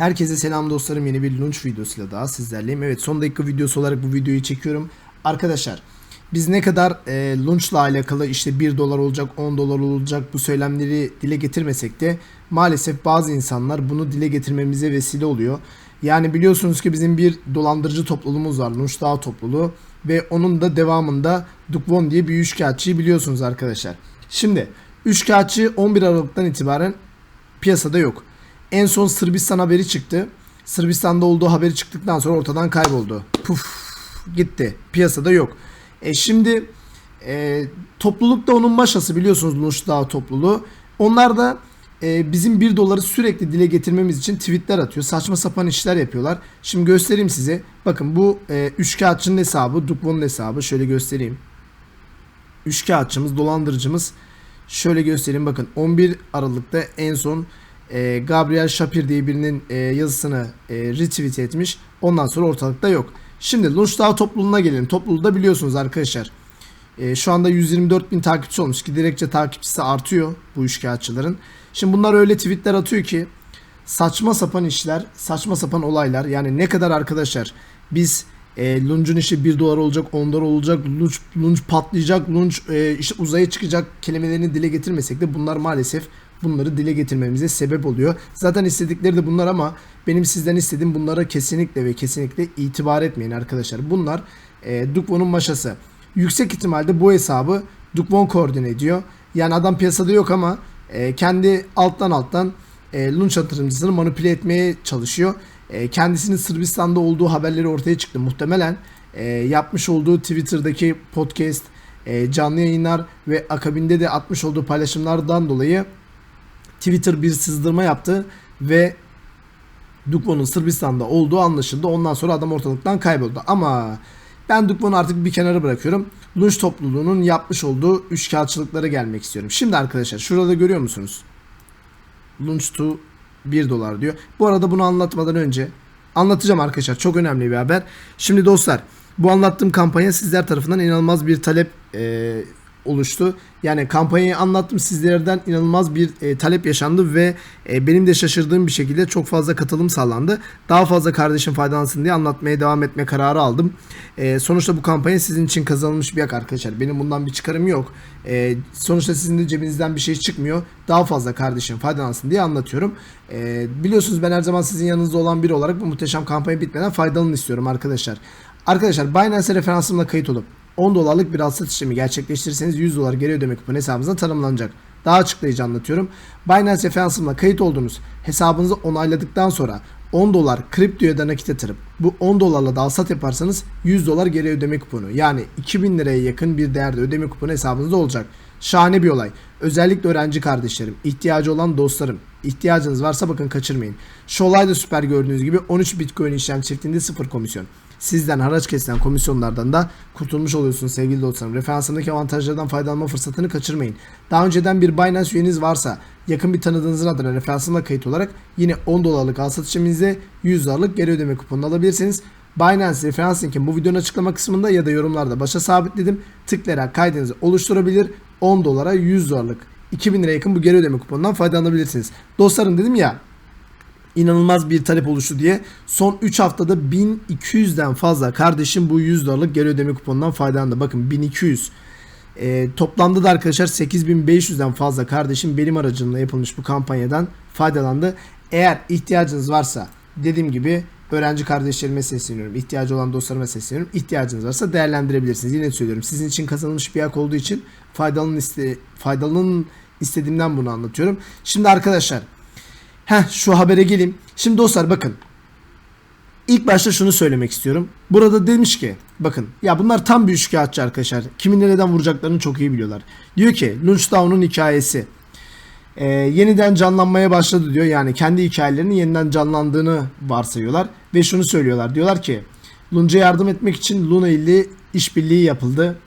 Herkese selam dostlarım yeni bir launch videosuyla daha sizlerleyim. Evet son dakika videosu olarak bu videoyu çekiyorum. Arkadaşlar biz ne kadar e, launchla alakalı işte 1 dolar olacak 10 dolar olacak bu söylemleri dile getirmesek de maalesef bazı insanlar bunu dile getirmemize vesile oluyor. Yani biliyorsunuz ki bizim bir dolandırıcı topluluğumuz var Launch Dağ topluluğu ve onun da devamında Dukvon diye bir üçkağıtçıyı biliyorsunuz arkadaşlar. Şimdi üçkağıtçı 11 Aralık'tan itibaren piyasada yok. En son Sırbistan haberi çıktı. Sırbistan'da olduğu haberi çıktıktan sonra ortadan kayboldu. Puf gitti. Piyasada yok. E şimdi e, topluluk da onun maşası biliyorsunuz Luş Dağ topluluğu. Onlar da e, bizim 1 doları sürekli dile getirmemiz için tweetler atıyor. Saçma sapan işler yapıyorlar. Şimdi göstereyim size. Bakın bu e, üçkağıtçının hesabı, Dukvon'un hesabı. Şöyle göstereyim. Üçkağıtçımız, dolandırıcımız. Şöyle göstereyim bakın 11 Aralık'ta en son e, Gabriel Shapir diye birinin e, yazısını e, retweet etmiş. Ondan sonra ortalıkta yok. Şimdi Lunchdağı topluluğuna gelelim. Topluluğu da biliyorsunuz arkadaşlar. E, şu anda 124 bin takipçi olmuş. Giderekçe takipçisi artıyor bu üçkağıtçıların. Şimdi bunlar öyle tweetler atıyor ki saçma sapan işler, saçma sapan olaylar. Yani ne kadar arkadaşlar biz e, Lunch'un işi 1 dolar olacak, 10 dolar olacak, Lunch, Lunch patlayacak, Lunch e, işte uzaya çıkacak kelimelerini dile getirmesek de bunlar maalesef bunları dile getirmemize sebep oluyor. Zaten istedikleri de bunlar ama benim sizden istediğim bunlara kesinlikle ve kesinlikle itibar etmeyin arkadaşlar. Bunlar e, Dukvon'un maşası. Yüksek ihtimalle bu hesabı Dukvon koordine ediyor. Yani adam piyasada yok ama e, kendi alttan alttan e, Lunch yatırımcısını manipüle etmeye çalışıyor. E, kendisinin Sırbistan'da olduğu haberleri ortaya çıktı. Muhtemelen e, yapmış olduğu Twitter'daki podcast, e, canlı yayınlar ve akabinde de atmış olduğu paylaşımlardan dolayı Twitter bir sızdırma yaptı ve Dukvo'nun Sırbistan'da olduğu anlaşıldı. Ondan sonra adam ortalıktan kayboldu. Ama ben Dukvo'nu artık bir kenara bırakıyorum. Lunch topluluğunun yapmış olduğu üçkağıtçılıklara gelmek istiyorum. Şimdi arkadaşlar şurada görüyor musunuz? Lunch to 1 dolar diyor. Bu arada bunu anlatmadan önce anlatacağım arkadaşlar. Çok önemli bir haber. Şimdi dostlar bu anlattığım kampanya sizler tarafından inanılmaz bir talep e, oluştu. Yani kampanyayı anlattım sizlerden inanılmaz bir e, talep yaşandı ve e, benim de şaşırdığım bir şekilde çok fazla katılım sağlandı. Daha fazla kardeşim faydalansın diye anlatmaya devam etme kararı aldım. E, sonuçta bu kampanya sizin için kazanılmış bir yak arkadaşlar. Benim bundan bir çıkarım yok. E, sonuçta sizin de cebinizden bir şey çıkmıyor. Daha fazla kardeşim faydalansın diye anlatıyorum. E, biliyorsunuz ben her zaman sizin yanınızda olan biri olarak bu muhteşem kampanya bitmeden faydalanın istiyorum arkadaşlar. Arkadaşlar Binance referansımla kayıt olup 10 dolarlık bir alsat işlemi gerçekleştirirseniz 100 dolar geri ödeme kuponu hesabınıza tanımlanacak. Daha açıklayıcı anlatıyorum. Binance referansımla kayıt olduğunuz hesabınızı onayladıktan sonra 10 dolar kriptoya da nakit yatırıp bu 10 dolarla da alsat yaparsanız 100 dolar geri ödeme kuponu yani 2000 liraya yakın bir değerde ödeme kuponu hesabınızda olacak. Şahane bir olay. Özellikle öğrenci kardeşlerim, ihtiyacı olan dostlarım, ihtiyacınız varsa bakın kaçırmayın. Şu olay da süper gördüğünüz gibi 13 Bitcoin işlem çiftinde 0 komisyon. Sizden haraç kesilen komisyonlardan da kurtulmuş oluyorsunuz sevgili dostlarım. Referansındaki avantajlardan faydalanma fırsatını kaçırmayın. Daha önceden bir Binance üyeniz varsa yakın bir tanıdığınızın adına referansımla kayıt olarak yine 10 dolarlık al satış işleminizde 100 dolarlık geri ödeme kuponunu alabilirsiniz. Binance referans linki bu videonun açıklama kısmında ya da yorumlarda başa sabitledim. Tıklayarak kaydınızı oluşturabilir. 10 dolara 100 dolarlık 2000 lira yakın bu geri ödeme kuponundan faydalanabilirsiniz. Dostlarım dedim ya inanılmaz bir talep oluştu diye son 3 haftada 1200'den fazla kardeşim bu 100 dolarlık geri ödeme kuponundan faydalandı. Bakın 1200. E, toplamda da arkadaşlar 8500'den fazla kardeşim benim aracımla yapılmış bu kampanyadan faydalandı. Eğer ihtiyacınız varsa dediğim gibi öğrenci kardeşlerime sesleniyorum. İhtiyacı olan dostlarıma sesleniyorum. İhtiyacınız varsa değerlendirebilirsiniz. Yine söylüyorum. Sizin için kazanılmış bir hak olduğu için faydalanın, iste, faydalanın istediğimden bunu anlatıyorum. Şimdi arkadaşlar Heh şu habere geleyim. Şimdi dostlar bakın. İlk başta şunu söylemek istiyorum. Burada demiş ki bakın ya bunlar tam bir üçkağıtçı arkadaşlar. Kimin nereden vuracaklarını çok iyi biliyorlar. Diyor ki Lunchdown'un hikayesi e, yeniden canlanmaya başladı diyor. Yani kendi hikayelerinin yeniden canlandığını varsayıyorlar. Ve şunu söylüyorlar. Diyorlar ki Lunch'a yardım etmek için Luna ile işbirliği yapıldı.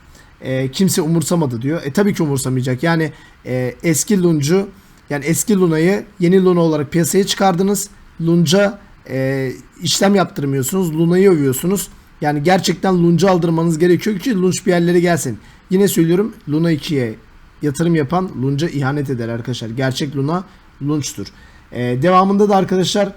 E, kimse umursamadı diyor. E tabii ki umursamayacak. Yani e, eski Lunch'u yani eski Luna'yı yeni Luna olarak piyasaya çıkardınız. Lunca e, işlem yaptırmıyorsunuz. Luna'yı övüyorsunuz. Yani gerçekten Lunca aldırmanız gerekiyor ki Lunch bir yerlere gelsin. Yine söylüyorum Luna 2'ye yatırım yapan Lunca ihanet eder arkadaşlar. Gerçek Luna Lunch'tur. E, devamında da arkadaşlar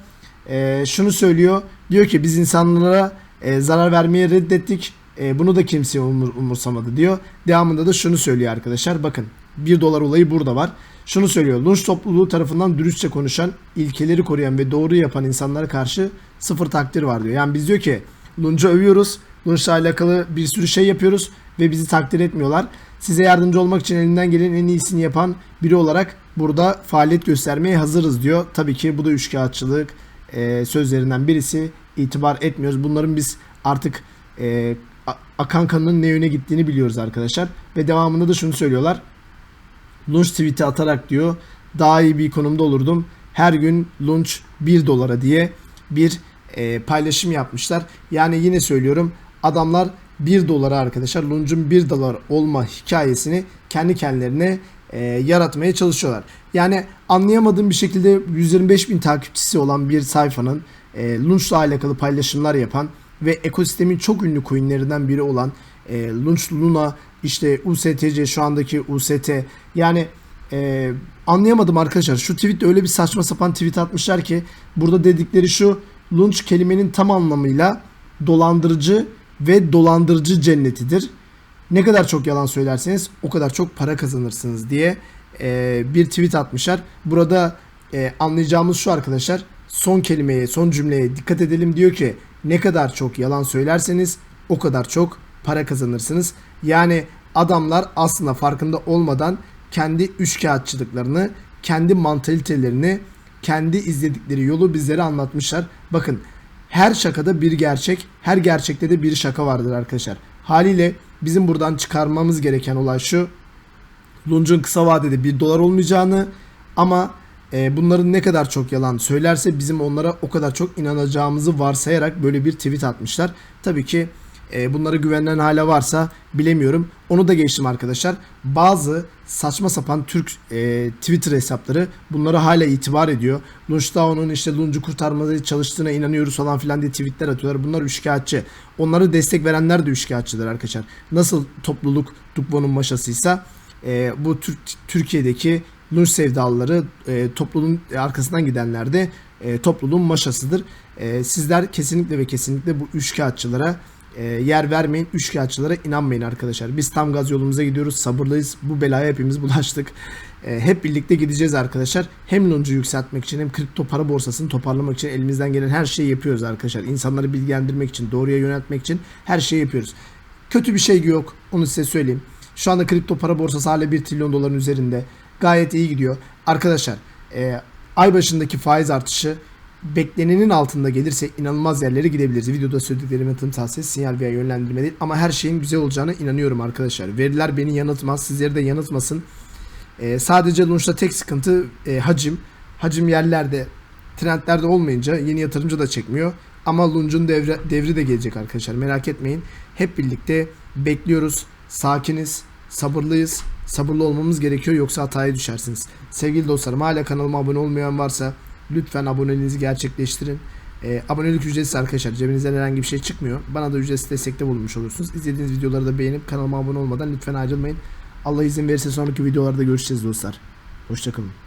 e, şunu söylüyor. Diyor ki biz insanlara e, zarar vermeyi reddettik. E, bunu da kimse umur, umursamadı diyor. Devamında da şunu söylüyor arkadaşlar. Bakın 1 dolar olayı burada var. Şunu söylüyor. Lunch topluluğu tarafından dürüstçe konuşan, ilkeleri koruyan ve doğru yapan insanlara karşı sıfır takdir var diyor. Yani biz diyor ki Lunch'u övüyoruz. Lunch'la alakalı bir sürü şey yapıyoruz ve bizi takdir etmiyorlar. Size yardımcı olmak için elinden gelen en iyisini yapan biri olarak burada faaliyet göstermeye hazırız diyor. Tabii ki bu da üçkağıtçılık e, sözlerinden birisi. İtibar etmiyoruz. Bunların biz artık e, akan kanının ne yöne gittiğini biliyoruz arkadaşlar. Ve devamında da şunu söylüyorlar. Lunch tweet'i atarak diyor daha iyi bir konumda olurdum. Her gün lunch 1 dolara diye bir e, paylaşım yapmışlar. Yani yine söylüyorum adamlar 1 dolara arkadaşlar lunch'un 1 dolar olma hikayesini kendi kendilerine e, yaratmaya çalışıyorlar. Yani anlayamadığım bir şekilde 125 bin takipçisi olan bir sayfanın e, lunch'la alakalı paylaşımlar yapan ve ekosistemin çok ünlü coinlerinden biri olan e, Lunch Luna işte USTC şu andaki UST yani e, anlayamadım arkadaşlar şu tweet öyle bir saçma sapan tweet atmışlar ki burada dedikleri şu Lunch kelimenin tam anlamıyla dolandırıcı ve dolandırıcı cennetidir. Ne kadar çok yalan söylerseniz o kadar çok para kazanırsınız diye e, bir tweet atmışlar. Burada e, anlayacağımız şu arkadaşlar son kelimeye son cümleye dikkat edelim diyor ki ne kadar çok yalan söylerseniz o kadar çok para kazanırsınız. Yani adamlar aslında farkında olmadan kendi üçkağıtçılıklarını, kendi mantalitelerini, kendi izledikleri yolu bizlere anlatmışlar. Bakın her şakada bir gerçek, her gerçekte de bir şaka vardır arkadaşlar. Haliyle bizim buradan çıkarmamız gereken olay şu. Lunch'un kısa vadede 1 dolar olmayacağını ama e, bunların ne kadar çok yalan söylerse bizim onlara o kadar çok inanacağımızı varsayarak böyle bir tweet atmışlar. Tabii ki e, bunlara güvenen hala varsa bilemiyorum. Onu da geçtim arkadaşlar. Bazı saçma sapan Türk e, Twitter hesapları bunlara hala itibar ediyor. Lunchdown'un işte Lunch'u kurtarmaya çalıştığına inanıyoruz falan filan diye tweetler atıyorlar. Bunlar üçkağıtçı. Onları destek verenler de üçkağıtçıdır arkadaşlar. Nasıl topluluk Dukvo'nun maşasıysa e, bu Türk, Türkiye'deki Lunch sevdalıları e, topluluğun arkasından gidenler de e, topluluğun maşasıdır. E, sizler kesinlikle ve kesinlikle bu üçkağıtçılara e, yer vermeyin. Üçkağıtçılara inanmayın arkadaşlar. Biz tam gaz yolumuza gidiyoruz. Sabırlıyız. Bu belaya hepimiz bulaştık. E, hep birlikte gideceğiz arkadaşlar. Hem Lunch'u yükseltmek için hem kripto para borsasını toparlamak için elimizden gelen her şeyi yapıyoruz arkadaşlar. İnsanları bilgilendirmek için, doğruya yöneltmek için her şeyi yapıyoruz. Kötü bir şey yok. Onu size söyleyeyim. Şu anda kripto para borsası hala 1 trilyon doların üzerinde. Gayet iyi gidiyor. Arkadaşlar e, ay başındaki faiz artışı beklenenin altında gelirse inanılmaz yerlere gidebiliriz. Videoda söylediklerim yatırım tavsiyesi sinyal veya yönlendirme değil. Ama her şeyin güzel olacağına inanıyorum arkadaşlar. Veriler beni yanıltmaz. Sizleri de yanıltmasın. E, sadece Lunch'ta tek sıkıntı e, hacim. Hacim yerlerde trendlerde olmayınca yeni yatırımcı da çekmiyor. Ama Lunch'un devre, devri de gelecek arkadaşlar. Merak etmeyin. Hep birlikte bekliyoruz. Sakiniz. Sabırlıyız. Sabırlı olmamız gerekiyor yoksa hataya düşersiniz. Sevgili dostlarım hala kanalıma abone olmayan varsa lütfen aboneliğinizi gerçekleştirin. Ee, abonelik ücretsiz arkadaşlar. Cebinizden herhangi bir şey çıkmıyor. Bana da ücretsiz destekte bulunmuş olursunuz. İzlediğiniz videoları da beğenip kanalıma abone olmadan lütfen ayrılmayın. Allah izin verirse sonraki videolarda görüşeceğiz dostlar. Hoşçakalın.